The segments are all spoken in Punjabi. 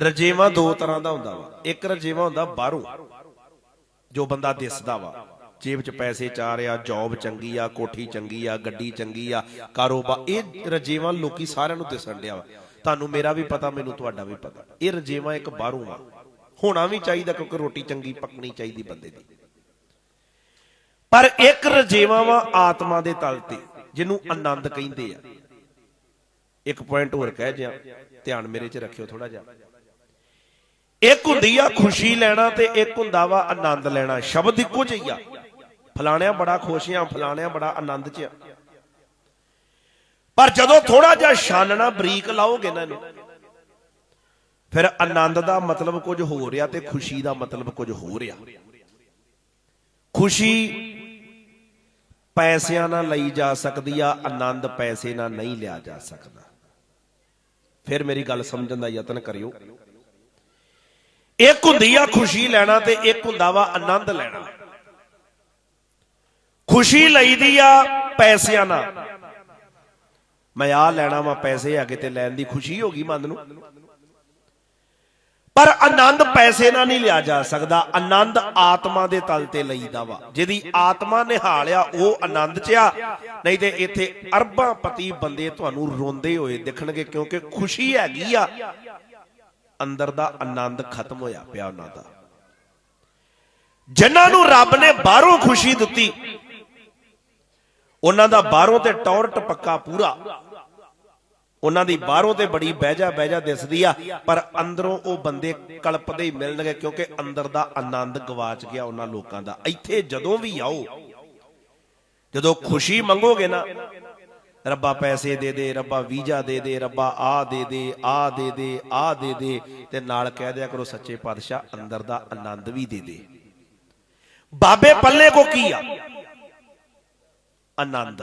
ਰਜੇਵਾ ਦੋ ਤਰ੍ਹਾਂ ਦਾ ਹੁੰਦਾ ਵਾ। ਇੱਕ ਰਜੇਵਾ ਹੁੰਦਾ ਬਾਹਰੋਂ, ਜੋ ਬੰਦਾ ਦਿਸਦਾ ਵਾ। ਜੇਬ 'ਚ ਪੈਸੇ ਚਾ ਰਿਹਾ ਜੌਬ ਚੰਗੀ ਆ, ਕੋਠੀ ਚੰਗੀ ਆ, ਗੱਡੀ ਚੰਗੀ ਆ, ਕਾਰੋਬਾਰ, ਇਹ ਰਜੇਵਾ ਲੋਕੀ ਸਾਰਿਆਂ ਨੂੰ ਦਿਸਣ ਡਿਆ ਵਾ। ਤੁਹਾਨੂੰ ਮੇਰਾ ਵੀ ਪਤਾ, ਮੈਨੂੰ ਤੁਹਾਡਾ ਵੀ ਪਤਾ। ਇਹ ਰਜੇਵਾ ਇੱਕ ਬਾਹਰੋਂ ਆ। ਹੋਣਾ ਵੀ ਚਾਹੀਦਾ ਕਿਉਂਕਿ ਰੋਟੀ ਚੰਗੀ ਪੱਕਣੀ ਚਾਹੀਦੀ ਬੰਦੇ ਦੀ। ਪਰ ਇੱਕ ਰਜੇਵਾ ਵਾ ਆਤਮਾ ਦੇ ਤਲ ਤੇ, ਜਿਹਨੂੰ ਆਨੰਦ ਕਹਿੰਦੇ ਆ। ਇੱਕ ਪੁਆਇੰਟ ਹੋਰ ਕਹਿ ਜਿਆ ਧਿਆਨ ਮੇਰੇ 'ਚ ਰੱਖਿਓ ਥੋੜਾ ਜਿਹਾ। ਇੱਕ ਹੁੰਦੀ ਆ ਖੁਸ਼ੀ ਲੈਣਾ ਤੇ ਇੱਕ ਹੁੰਦਾ ਵਾ ਆਨੰਦ ਲੈਣਾ। ਸ਼ਬਦ ਇੱਕੋ ਜਿਹਾ ਆ। ਫਲਾਣਿਆ ਬੜਾ ਖੁਸ਼ ਆ, ਫਲਾਣਿਆ ਬੜਾ ਆਨੰਦ 'ਚ ਆ। ਪਰ ਜਦੋਂ ਥੋੜਾ ਜਿਹਾ ਛਾਨਣਾ, ਬਰੀਕ ਲਾਓਗੇ ਨਾ ਇਹਨੂੰ, ਫਿਰ ਆਨੰਦ ਦਾ ਮਤਲਬ ਕੁਝ ਹੋ ਰਿਹਾ ਤੇ ਖੁਸ਼ੀ ਦਾ ਮਤਲਬ ਕੁਝ ਹੋ ਰਿਹਾ। ਖੁਸ਼ੀ ਪੈਸਿਆਂ ਨਾਲ ਲਈ ਜਾ ਸਕਦੀ ਆ, ਆਨੰਦ ਪੈਸੇ ਨਾਲ ਨਹੀਂ ਲਿਆ ਜਾ ਸਕਦਾ। ਫਿਰ ਮੇਰੀ ਗੱਲ ਸਮਝਣ ਦਾ ਯਤਨ ਕਰਿਓ। ਇੱਕ ਹੁੰਦੀ ਆ ਖੁਸ਼ੀ ਲੈਣਾ ਤੇ ਇੱਕ ਹੁੰਦਾ ਵਾ ਆਨੰਦ ਲੈਣਾ। ਖੁਸ਼ੀ ਲਈਦੀ ਆ ਪੈਸਿਆਂ ਨਾਲ। ਮੈਂ ਆ ਲੈਣਾ ਵਾ ਪੈਸੇ ਹੈਗੇ ਤੇ ਲੈਣ ਦੀ ਖੁਸ਼ੀ ਹੋਗੀ ਮਨ ਨੂੰ। ਪਰ ਆਨੰਦ ਪੈਸੇ ਨਾਲ ਨਹੀਂ ਲਿਆ ਜਾ ਸਕਦਾ। ਆਨੰਦ ਆਤਮਾ ਦੇ ਤਲ ਤੇ ਲਈਦਾ ਵਾ। ਜਿਹਦੀ ਆਤਮਾ ਨਿਹਾਲਿਆ, ਉਹ ਆਨੰਦ ਚ ਆ। ਨਹੀਂ ਤੇ ਇੱਥੇ ਅਰਬਾਂ ਪਤੀ ਬੰਦੇ ਤੁਹਾਨੂੰ ਰੋਂਦੇ ਹੋਏ ਦਿਖਣਗੇ ਕਿਉਂਕਿ ਖੁਸ਼ੀ ਹੈਗੀ ਆ। ਅੰਦਰ ਦਾ ਆਨੰਦ ਖਤਮ ਹੋਇਆ ਪਿਆ ਉਹਨਾਂ ਦਾ। ਜਿਨ੍ਹਾਂ ਨੂੰ ਰੱਬ ਨੇ ਬਾਹਰੋਂ ਖੁਸ਼ੀ ਦਿੱਤੀ, ਉਹਨਾਂ ਦਾ ਬਾਹਰੋਂ ਤੇ ਟੌਰ ਟਪੱਕਾ ਪੂਰਾ। ਉਹਨਾਂ ਦੀ ਬਾਹਰੋਂ ਤੇ ਬੜੀ ਬਹਿਜਾ ਬਹਿਜਾ ਦਿਸਦੀ ਆ, ਪਰ ਅੰਦਰੋਂ ਉਹ ਬੰਦੇ ਕਲਪਦੇ ਹੀ ਮਿਲਣਗੇ ਕਿਉਂਕਿ ਅੰਦਰ ਦਾ ਆਨੰਦ ਗਵਾਚ ਗਿਆ ਉਹਨਾਂ ਲੋਕਾਂ ਦਾ। ਇੱਥੇ ਜਦੋਂ ਵੀ ਆਓ, ਜਦੋਂ ਖੁਸ਼ੀ ਮੰਗੋਗੇ ਨਾ ਰੱਬਾ ਪੈਸੇ ਦੇ ਦੇ, ਰੱਬਾ ਵੀਜ਼ਾ ਦੇ ਦੇ, ਰੱਬਾ ਆ ਦੇ ਦੇ, ਆ ਦੇ ਦੇ, ਆ ਦੇ ਦੇ, ਤੇ ਨਾਲ ਕਹਿ ਦਿਆ ਕਰੋ ਸੱਚੇ ਪਾਤਸ਼ਾਹ ਅੰਦਰ ਦਾ ਆਨੰਦ ਵੀ ਦੇ ਦੇ। ਬਾਬੇ ਪੱਲੇ ਕੋ ਕੀ ਆ? ਆਨੰਦ।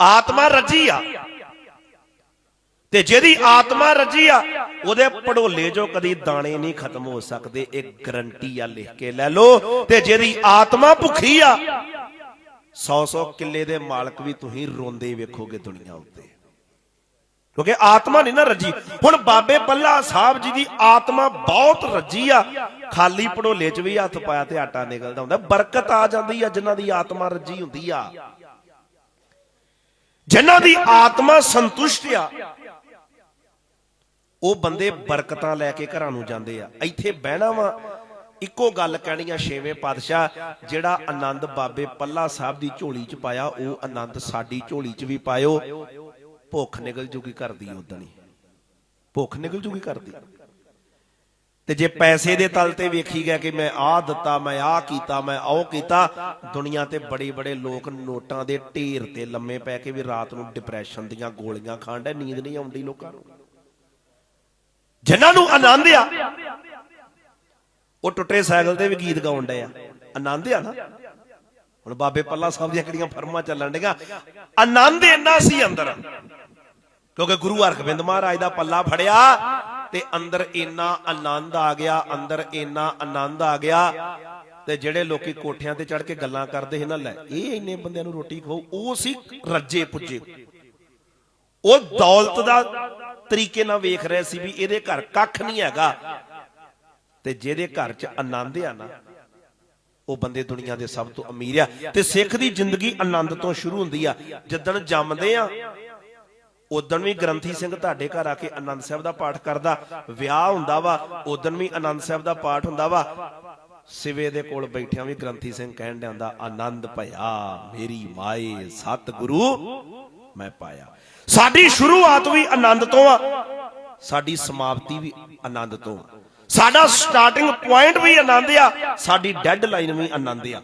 ਆਤਮਾ ਰੱਜੀ ਆ। ਤੇ ਜਿਹਦੀ ਆਤਮਾ ਰੱਜੀ ਆ, ਉਹਦੇ ਪੜੋਲੇ ਚੋਂ ਕਦੀ ਦਾਣੇ ਨਹੀਂ ਖਤਮ ਹੋ ਸਕਦੇ, ਇਹ ਗਰੰਟੀ ਆ ਲਿਖ ਕੇ ਲੈ ਲਓ। ਤੇ ਜਿਹਦੀ ਆਤਮਾ ਭੁੱਖੀ ਆ 100-100 ਕਿੱਲੇ ਦੇ ਮਾਲਕ ਵੀ ਤੁਸੀਂ ਰੋਂਦੇ ਵੇਖੋਗੇ ਦੁਨੀਆ ਉੱਤੇ। ਕਿਉਂਕਿ ਆਤਮਾ ਨਹੀਂ ਨਾ ਰੱਜੀ। ਹੁਣ ਬਾਬੇ ਪੱਲਾ ਸਾਹਿਬ ਜੀ ਦੀ ਆਤਮਾ ਬਹੁਤ ਰੱਜੀ ਆ। ਖਾਲੀ ਪੜੋਲੇ 'ਚ ਵੀ ਹੱਥ ਪਾਇਆ ਤੇ ਆਟਾ ਨਿਕਲਦਾ ਹੁੰਦਾ। ਬਰਕਤ ਆ ਜਾਂਦੀ ਆ ਜਿਨ੍ਹਾਂ ਦੀ ਆਤਮਾ ਰੱਜੀ ਹੁੰਦੀ ਆ। ਜਿਨ੍ਹਾਂ ਦੀ ਆਤਮਾ ਸੰਤੁਸ਼ਟ ਆ, ਉਹ ਬੰਦੇ ਬਰਕਤਾਂ ਲੈ ਕੇ ਘਰਾਂ ਨੂੰ ਜਾਂਦੇ ਆ। ਇੱਥੇ ਬਹਿਣਾ ਵਾ ਇੱਕੋ ਗੱਲ ਕਹਿਣੀ ਆ ਛੇਵੇਂ ਪਾਤਸ਼ਾਹ, ਜਿਹੜਾ ਆਨੰਦ ਬਾਬੇ ਪੱਲਾ ਸਾਹਿਬ ਦੀ ਝੋਲੀ 'ਚ ਪਾਇਆ, ਉਹ ਆਨੰਦ ਸਾਡੀ ਝੋਲੀ 'ਚ ਵੀ ਪਾਇਓ। ਭੁੱਖ ਨਿਕਲ ਜੂਗੀ ਕਰਦੀ ਦੀ ਭੁੱਖ ਨਿਕਲ ਜੂਗੀ ਘਰ ਤੇ ਜੇ ਪੈਸੇ ਦੇ ਤਲ ਤੇ ਵੇਖੀ ਗਿਆ ਕਿ ਮੈਂ ਆਹ ਦਿੱਤਾ, ਮੈਂ ਆਹ ਕੀਤਾ, ਮੈਂ ਉਹ ਕੀਤਾ, ਦੁਨੀਆ ਤੇ ਬੜੇ ਬੜੇ ਲੋਕ ਨੋਟਾਂ ਦੇ ਢੇਰ ਤੇ ਲੰਮੇ ਪੈ ਕੇ ਵੀ ਰਾਤ ਨੂੰ ਡਿਪਰੈਸ਼ਨ ਦੀਆਂ ਗੋਲੀਆਂ ਖਾਣ ਨੀਂਦ ਨਹੀਂ ਆਉਂਦੀ ਲੋਕਾਂ ਨੂੰ। ਜਿਨ੍ਹਾਂ ਨੂੰ ਆਨੰਦ ਆ ਉਹ ਟੁੱਟੇ ਸਾਈਕਲ ਤੇ ਵੀ ਗੀਤ ਗਾਉਣ ਡਏ ਆ। ਆਨੰਦ ਆ ਨਾ? ਹੁਣ ਬਾਬੇ ਪੱਲਾ ਸਾਹਿਬ ਦੀਆਂ ਕਿਹੜੀਆਂ ਫਰਮਾਂ ਚੱਲਣ ਡੀਆਂ ਆਨੰਦ ਇੰਨਾ ਸੀ ਅੰਦਰ। ਕਿਉਂਕਿ ਗੁਰੂ ਹਰਗੋਬਿੰਦ ਮਹਾਰਾਜ ਦਾ ਪੱਲਾ ਫੜਿਆ ਤੇ ਅੰਦਰ ਇੰਨਾ ਆਨੰਦ ਆ ਗਿਆ, ਅੰਦਰ ਇੰਨਾ ਆਨੰਦ ਆ ਗਿਆ ਤੇ ਜਿਹੜੇ ਲੋਕੀ ਕੋਠਿਆਂ ਤੇ ਚੜ ਕੇ ਗੱਲਾਂ ਕਰਦੇ ਸੀ ਲੈ, ਇਹ ਇੰਨੇ ਬੰਦਿਆਂ ਨੂੰ ਰੋਟੀ ਖਵਾਉ ਉਹ ਸੀ ਰੱਜੇ ਪੁੱਜੇ। ਉਹ ਦੌਲਤ ਦਾ ਤਰੀਕੇ ਨਾਲ ਵੇਖ ਰਹੇ ਸੀ ਵੀ ਇਹਦੇ ਘਰ ਕੱਖ ਨਹੀਂ ਹੈਗਾ। ਤੇ ਜਿਹਦੇ ਘਰ 'ਚ ਆਨੰਦ ਆ ਨਾ, ਉਹ ਬੰਦੇ ਦੁਨੀਆ ਦੇ ਸਭ ਤੋਂ ਅਮੀਰ ਆ। ਤੇ ਸਿੱਖ ਦੀ ਜ਼ਿੰਦਗੀ ਆਨੰਦ ਤੋਂ ਸ਼ੁਰੂ ਹੁੰਦੀ ਆ। ਜਦੋਂ ਜੰਮਦੇ ਆ, ਉਦੋਂ ਵੀ ਗ੍ਰੰਥੀ ਸਿੰਘ ਤੁਹਾਡੇ ਘਰ ਆ ਕੇ ਆਨੰਦ ਸਾਹਿਬ ਦਾ ਪਾਠ ਕਰਦਾ। ਵਿਆਹ ਹੁੰਦਾ ਵਾ, ਉਦੋਂ ਵੀ ਆਨੰਦ ਸਾਹਿਬ ਦਾ ਪਾਠ ਹੁੰਦਾ ਵਾ। ਸਿਵੇ ਦੇ ਕੋਲ ਬੈਠਿਆਂ ਵੀ ਗ੍ਰੰਥੀ ਸਿੰਘ ਕਹਿਣ ਡਿਆਂਦਾ ਆਨੰਦ ਭਇਆ, ਮੇਰੀ ਮਾਏ, ਸਤਿਗੁਰੂ ਮੈਂ ਪਾਇਆ। ਸਾਡੀ ਸ਼ੁਰੂਆਤ ਵੀ ਆਨੰਦ ਤੋਂ ਆ, ਸਾਡੀ ਸਮਾਪਤੀ ਵੀ ਆਨੰਦ ਤੋਂ ਆ। ਸਾਡਾ ਸਟਾਰਟਿੰਗ ਪੁਆਇੰਟ ਵੀ ਆਨੰਦ ਆ ਸਾਡੀ ਡੈਡ ਲਾਈਨ ਵੀ ਆਨੰਦ ਆ।